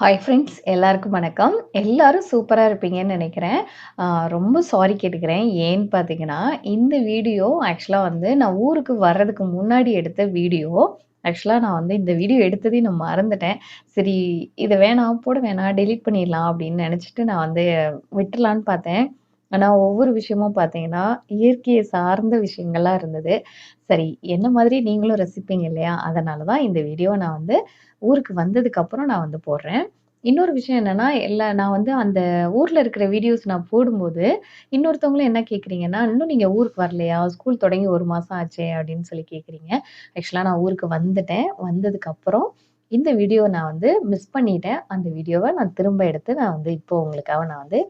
Hi friends எல்லாருக்கும் வணக்கம். எல்லாரும் சூப்பராக இருப்பீங்கன்னு நினைக்கிறேன் ரொம்ப சாரி கேட்டுக்கிறேன். ஏன்னு பார்த்தீங்கன்னா, இந்த வீடியோ ஆக்சுவலாக வந்து நான் ஊருக்கு வர்றதுக்கு முன்னாடி எடுத்த வீடியோ. ஆக்சுவலாக நான் வந்து இந்த வீடியோ எடுத்ததே நான் மறந்துட்டேன். சரி இதை வேணாம், போட வேணாம், டெலீட் பண்ணிடலாம் அப்படின்னு நினச்சிட்டு நான் வந்து விட்டுலான்னு பார்த்தேன். ஆனா ஒவ்வொரு விஷயமும் பார்த்தீங்கன்னா, இயற்கையை சார்ந்த விஷயங்களா இருந்தது. சரி என்ன மாதிரி நீங்களும் ரசிப்பீங்க இல்லையா? அதனால தான் இந்த வீடியோ நான் வந்து ஊருக்கு வந்ததுக்கப்புறம் நான் வந்து போடுறேன். இன்னொரு விஷயம் என்னன்னா, எல்லா நான் வந்து அந்த ஊர்ல இருக்கிற வீடியோஸ் நான் போடும்போது, இன்னொருத்தவங்களும் என்ன கேட்குறீங்கன்னா, "இன்னும் நீங்க ஊருக்கு வரலையா? ஸ்கூல் தொடங்கி 1 மாசம் ஆச்சே!" அப்படின்னு சொல்லி கேட்குறீங்க. ஆக்சுவலா நான் ஊருக்கு வந்துட்டேன். வந்ததுக்கப்புறம் இந்த வீடியோ நான் வந்து மிஸ் பண்ணிட்டேன். அந்த வீடியோவ நான் திரும்ப எடுத்து நான் வந்து இப்போ உங்களுக்காக நான் வந்து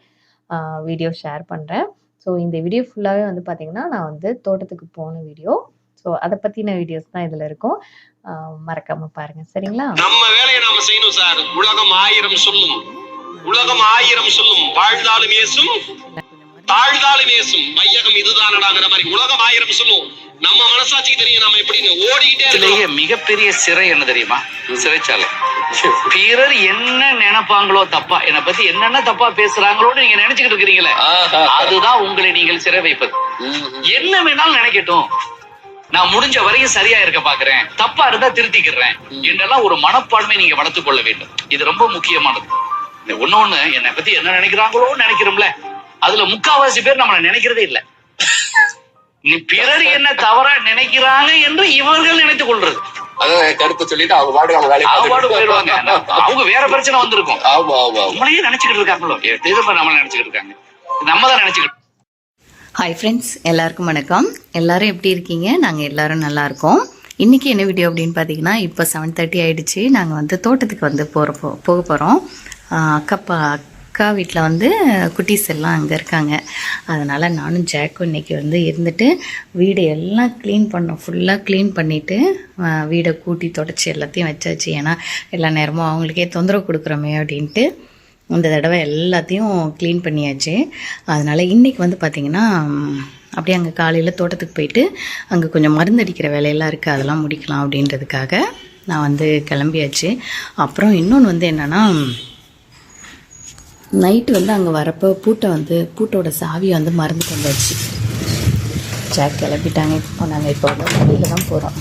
வீடியோ ஷேர் பண்ணுறேன் ஸோ இந்த வீடியோ ஃபுல்லாகவே வந்து பார்த்தீங்கன்னா, நான் வந்து தோட்டத்துக்கு போன வீடியோ. ஸோ அதை பற்றின வீடியோஸ் தான் இதில் இருக்கும். மறக்காம பாருங்க. சரிங்களா? நம்ம வேலையை நாம செய்யணும் சார் உலகம் ஆயிரம் சொல்லும் உலகம் ஆயிரம் சொல்லும் வாழ்ந்தாலும் ஏசும் தாழ்ந்தாலும் ஏசும் மையகம் இதுதானடாங்கிற மாதிரி உலகம் ஆயிரம் சொல்லும் நம்ம மனசாட்சிக்கு தெரியும் நாம எப்படின்னு. ஓடிக்கிட்டே இதுலயே மிகப்பெரிய சிறை என்ன தெரியுமா? சிறைச்சாலை. பிறர் என்ன நினைப்பாங்களோ தப்பா. என்னை பத்தி என்னென்ன தப்பா பேசுறாங்களோன்னு நீங்க நினைச்சுக்கிட்டு இருக்கிறீங்களே. அதுதான் உங்களை நீங்கள் சிறை வைப்பது. என்ன வேணாலும் நினைக்கட்டும். நான் முடிஞ்ச வரையும் சரியா இருக்க பாக்குறேன். தப்பா இருந்தா திருத்திக்கிறேன். என்றெல்லாம் ஒரு மனப்பான்மை நீங்க வளர்த்துக் கொள்ள வேண்டும். இது ரொம்ப முக்கியமானது. ஒண்ணு என்னை பத்தி என்ன நினைக்கிறாங்களோ நினைக்கிறோம்ல. அதுல முக்காவாசி பேர் நம்மள நினைக்கிறதே இல்ல. பிறர் என்ன தவறா நினைக்கிறாங்க என்று இவர்கள் நினைத்துக் கொள்றது. கருத்தை சொல்லிட்டு அவங்க அவங்க வேலையை அவங்க வேற பிரச்சனை வந்திருக்கும். ஆமா ஆமா. நம்மளையே நினைச்சுக்கிட்டு இருக்காங்களோ? நம்மள நினைச்சுக்கிட்டு இருக்காங்க. நம்ம தான் நினைச்சுக்கிட்டு ஹாய் ஃப்ரெண்ட்ஸ் எல்லாருக்கும் வணக்கம். எல்லாரும் எப்படி இருக்கீங்க? நாங்கள் எல்லாரும் நல்லா இருக்கோம். இன்றைக்கி என்ன வீடியோ அப்படின்னு பார்த்தீங்கன்னா இப்போ செவன் தேர்ட்டி ஆயிடுச்சு. நாங்கள் வந்து தோட்டத்துக்கு வந்து போகிற போ போக போகிறோம் அக்காப்பா அக்கா வீட்டில் வந்து குட்டீஸ் எல்லாம் அங்கே இருக்காங்க. அதனால் நானும் ஜாக்கும் இன்னைக்கு வந்து இருந்துட்டு வீடு எல்லாம் க்ளீன் பண்ணோம். ஃபுல்லாக க்ளீன் பண்ணிவிட்டு வீடை கூட்டி தொடச்சி எல்லாத்தையும் வச்சாச்சு. ஏன்னா எல்லா நேரமும் அவங்களுக்கே தொந்தரவு கொடுக்குறோமே அப்படின்ட்டு இந்த தடவை எல்லாத்தையும் க்ளீன் பண்ணியாச்சு. அதனால் இன்றைக்கி வந்து பார்த்திங்கன்னா அப்படியே அங்கே காலையில் தோட்டத்துக்கு போயிட்டு அங்கே கொஞ்சம் மருந்து அடிக்கிற வேலையெல்லாம் இருக்குது அதெல்லாம் முடிக்கலாம் அப்படின்றதுக்காக நான் வந்து கிளம்பியாச்சு. அப்புறம் இன்னொன்று வந்து என்னென்னா நைட்டு வந்து அங்கே வரப்போ பூட்டை வந்து பூட்டோட சாவியை வந்து மறந்துட்டு வந்தாச்சு. ஜாக் கிளப்பிட்டாங்க இப்போ நாங்கள் இப்போ வந்து வண்டியில் தான் போகிறோம்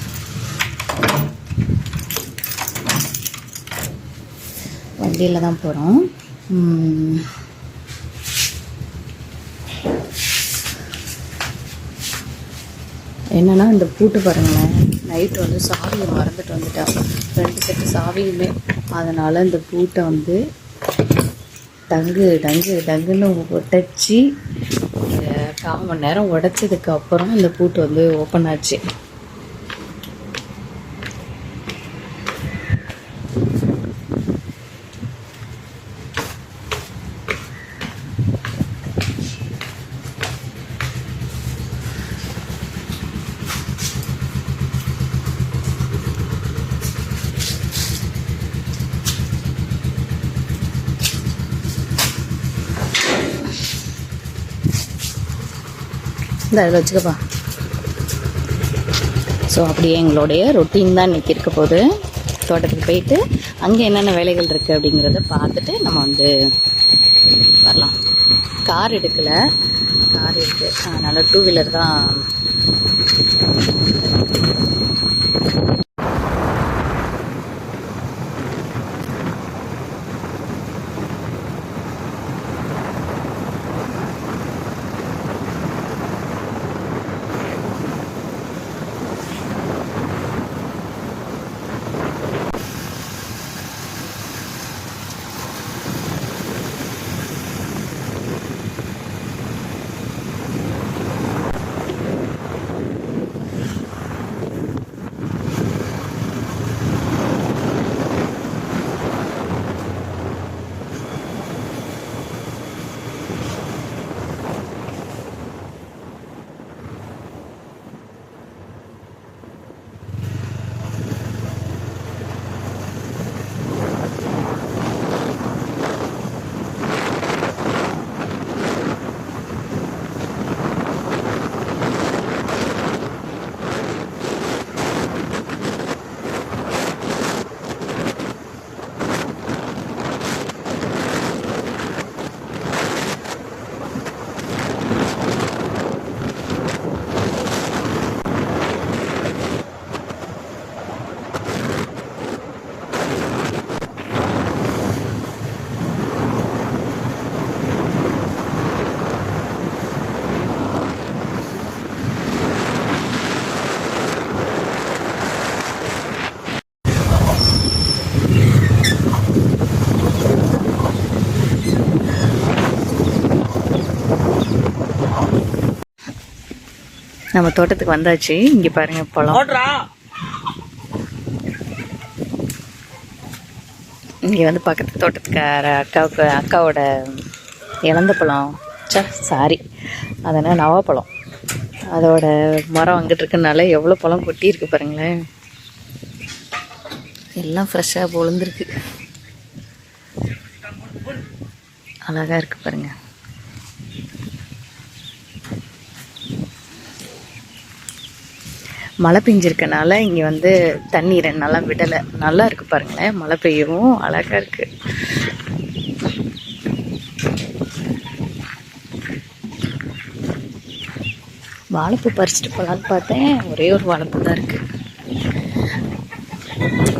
வண்டியில் தான் போகிறோம் என்னன்னா இந்த பூட்டு பாருங்களேன். நைட்டு வந்து சாவியை மறந்துட்டு வந்துட்டேன் ரெண்டு செட்டு சாவியுமே. அதனால் இந்த பூட்டை வந்து டங்கு டங்கு டங்குன்னு உடச்சி கால் மணி நேரம் உடச்சதுக்கப்புறம் இந்த பூட்டு வந்து ஓப்பன் ஆச்சு. இந்த அதில் வச்சுக்கப்பா. ஸோ அப்படியே எங்களுடைய ரொட்டீன் தான் இன்றைக்கி இருக்க போகுது. தோட்டத்துக்கு போயிட்டு அங்கே என்னென்ன வேலைகள் இருக்குது அப்படிங்கிறத பார்த்துட்டு நம்ம வந்து வரலாம். கார் எடுக்கலை. கார் இருக்குது அதனால் டூ வீலர் தான். நம்ம தோட்டத்துக்கு வந்தாச்சு. இங்க பாருங்க பழம். இங்க வந்து பக்கத்து தோட்டத்துக்கார அக்காவுக்கு அக்காவோட இழந்த பழம். சே சாரி அதனால் நவாப்பழம் அதோட மரம் அங்கிட்டு இருக்கனால எவ்வளோ பழம் கொட்டி இருக்கு பாருங்களேன். எல்லாம் ஃப்ரெஷ்ஷாக பொழுந்துருக்கு அழகாக இருக்கு பாருங்க. மழை பெஞ்சிருக்கனால இங்கே வந்து தண்ணி ரெண்டு விடலை. நல்லா இருக்கு பாருங்களேன் மழை பெய்யவும் அழகாக இருக்கு. வாழைப்பூ பறிச்சுட்டு போகலான்னு பார்த்தேன் ஒரே ஒரு வாழைப்பூ தான் இருக்கு.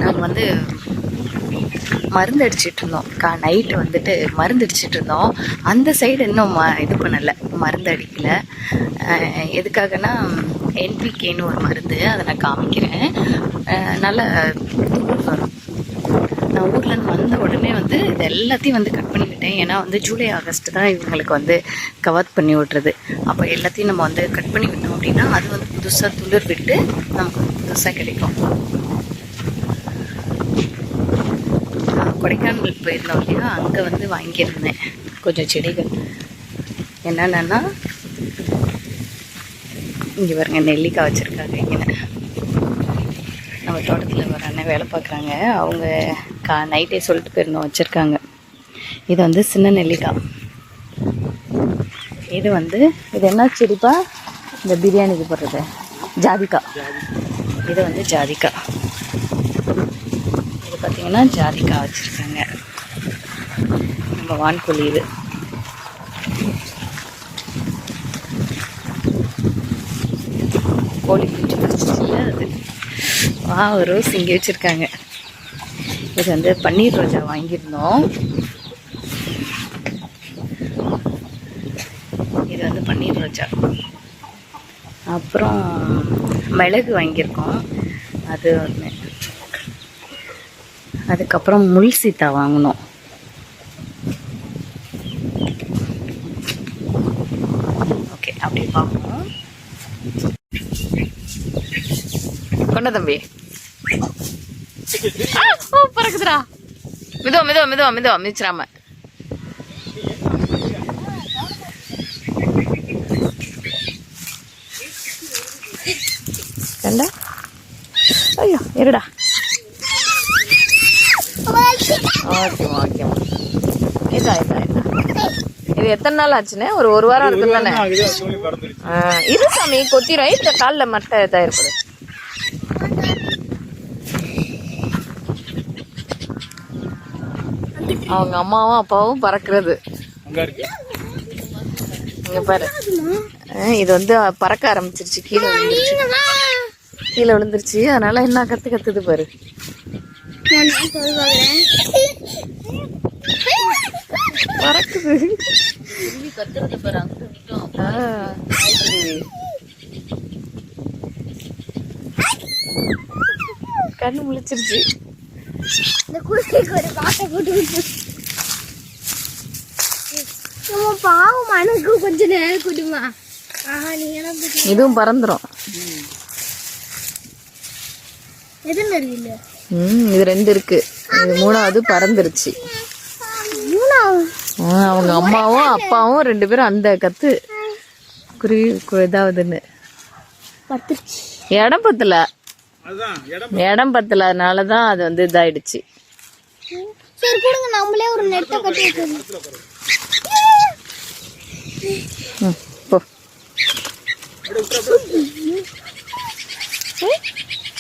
நாங்கள் வந்து மருந்து அடிச்சிட்டு இருந்தோம். கா நைட்டு வந்துட்டு மருந்து அடிச்சிட்டு இருந்தோம். அந்த சைடு இன்னும் ம இது பண்ணலை மருந்து அடிக்கலை. எதுக்காகனா என்பிகேன்னு ஒரு மருந்து அதை நான் காமிக்கிறேன். நல்ல வரும். நான் ஊர்லேருந்து வந்த உடனே வந்து இது எல்லாத்தையும் வந்து கட் பண்ணிவிட்டேன் ஏன்னா வந்து ஜூலை ஆகஸ்ட் தான் இவங்களுக்கு வந்து கவர் பண்ணி விட்றது. அப்போ எல்லாத்தையும் நம்ம வந்து கட் பண்ணி விட்டோம் அப்படின்னா அது வந்து புதுசாக துளிர் விட்டு நமக்கு புதுசாக கிடைக்கும். கொடைக்கானல் போயிருந்தோம் அப்படின்னா அங்கே வந்து வாங்கியிருந்தேன். கொஞ்சம் செடிகள். என்னென்னா இங்கே பாருங்க நெல்லிக்காய் வச்சுருக்காங்க இங்கே. நம்ம தோட்டத்தில் ஒரு அண்ணன் வேலை பார்க்குறாங்க. அவங்க கா நைட்டே சொல்லிட்டு போயிருந்தோம் வச்சுருக்காங்க. இது வந்து சின்ன நெல்லிக்காய். இது வந்து இது என்ன செடிப்பா? இந்த பிரியாணிக்கு போடுறது. ஜாதிக்காய். இது வந்து ஜாதிக்காய். இது பார்த்தீங்கன்னா ஜாதிக்காய் வச்சுருக்காங்க. நம்ம வான்கோழி இது. கோழி குஞ்சு அது வா ரோஸ் இங்கே வச்சுருக்காங்க. இது வந்து பன்னீர் ரோஜா வாங்கியிருந்தோம். இது வந்து பன்னீர் ரோஜா. அப்புறம் மிளகு வாங்கியிருக்கோம். அது ஒன்று அதுக்கப்புறம் முள் சீத்தா வாங்கினோம். ஓகே அப்படி பார்ப்போம். கொண்ட தம்பி ஓ பறக்குதுடா. மெதுவா மெதுவா மெதுவா மெதுவா மிதிச்சிராம கண்டா ஐயோ இருடா. ஓகேம்மா ஓகேம்மா இதா இதா இதா. இது எத்தனை நாள் ஆச்சுண்ணே ஒரு ஒரு வாரம் இருக்கும் தானே? இரு சாமி கொத்திரும். இந்த காலில் மட்டை இதாக இருக்குது அவங்க அம்மாவும் அப்பாவும் பறக்கிறது. இங்க பாரு. இது வந்து பறக்க ஆரம்பிச்சிருச்சு. கீழே விழுந்துருச்சு. கீழே விழுந்துருச்சு. அதனால என்ன கத்து கத்துது பாரு. பறக்குது. கத்துறது பாரு கண்ணு முழிச்சிருச்சு. இந்த குருவிக்கு ஒரு பாட்டை போட்டு விட்டு. நம்ம பாவம் மனக்கு கொஞ்ச நேரம் கொடுமா. ஆஹா நீ எனக்கு இதுவும் பறந்துரும். எது தெரியல? ம் இது ரெண்டு இருக்கு. இது மூணாவது பறந்துருச்சு. அவங்க அம்மாவும் அப்பாவும் ரெண்டு பேரும் அந்த கத்து குருவி கு- இதாவதுன்னு. இடம் பத்தல. இடம் பத்தல அதனால தான் அது வந்து இதாயிடுச்சு. சரி கொடுங்க. நம்மளே ஒரு நெட்டை கட்டி போ.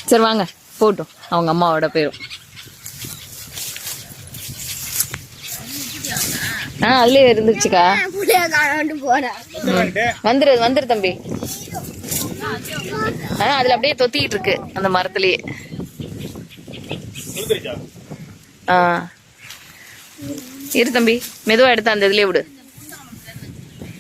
சரி வாங்க. போட்டும். அவங்க அம்மாவோட போயிடும் ஆ அதுலயே இருந்துச்சுக்கா. வந்துரு வந்துரு தம்பி. ஆ அதுல அப்படியே தொத்திட்டு இருக்கு அந்த மரத்துலயே. ஆ. இரு தம்பி மெதுவா எடுத்து அந்த இதுலயே விடு.